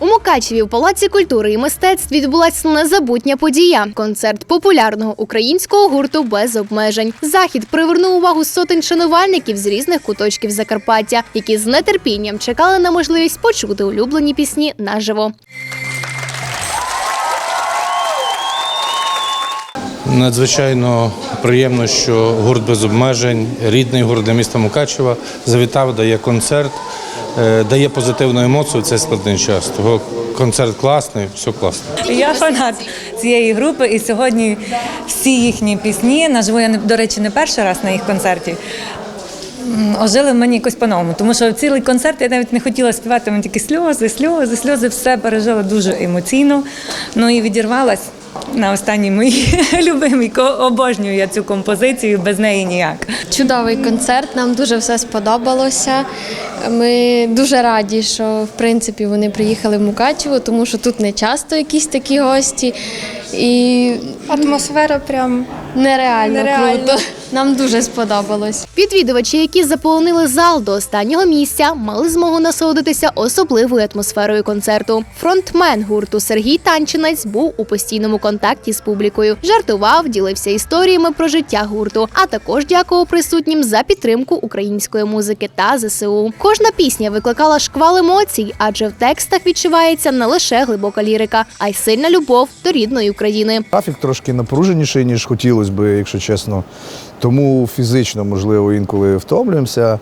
У Мукачеві в Палаці культури і мистецтв відбулася незабутня подія концерт популярного українського гурту без обмежень. Захід привернув увагу сотень шанувальників з різних куточків Закарпаття, які з нетерпінням чекали на можливість почути улюблені пісні наживо. Надзвичайно приємно, що гурт без обмежень, рідний гурт для міста Мукачева, завітав, дає концерт, е, дає позитивну емоцію в цей складний час. Того концерт класний, все класно. Я фанат цієї групи, і сьогодні всі їхні пісні наживо я до речі не перший раз на їх концерті. Ожили в мені якось по-новому, тому що цілий концерт я навіть не хотіла співати, мені тільки сльози, сльози, сльози, все пережила дуже емоційно. Ну і відірвалась на останній моїй любимій. Обожнюю я цю композицію, без неї ніяк. Чудовий концерт, нам дуже все сподобалося. Ми дуже раді, що в принципі вони приїхали в Мукачево, тому що тут не часто якісь такі гості. І Атмосфера прям нереально, Нереально. круто. Нам дуже сподобалось. Відвідувачі, які заполонили зал до останнього місця, мали змогу насолодитися особливою атмосферою концерту. Фронтмен гурту Сергій Танчинець був у постійному контакті з публікою, жартував, ділився історіями про життя гурту, а також дякував присутнім за підтримку української музики та ЗСУ. Кожна пісня викликала шквал емоцій, адже в текстах відчувається не лише глибока лірика, а й сильна любов до рідної України. Графік трошки напруженіший, ніж хотілося би, якщо чесно. Тому фізично, можливо, інколи втомлюємося.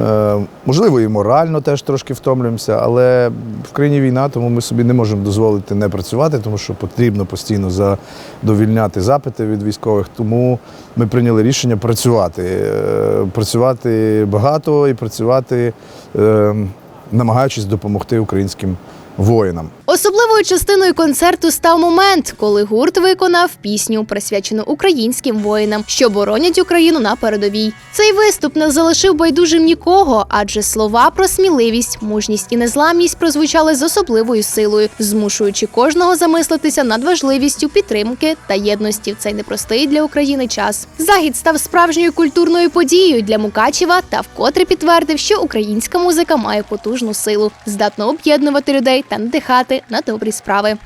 Е, Можливо, і морально теж трошки втомлюємося, але в країні війна, тому ми собі не можемо дозволити не працювати, тому що потрібно постійно задовільняти запити від військових. Тому ми прийняли рішення працювати. Е, Працювати багато і працювати, е, намагаючись допомогти українським воїнам. Особливою частиною концерту став момент, коли гурт виконав пісню, присвячену українським воїнам, що боронять Україну на передовій. Цей виступ не залишив байдужим нікого, адже слова про сміливість, мужність і незламність прозвучали з особливою силою, змушуючи кожного замислитися над важливістю підтримки та єдності в цей непростий для України час. Захід став справжньою культурною подією для Мукачева та вкотре підтвердив, що українська музика має потужну силу, здатна об'єднувати людей та надихати на добрі справи.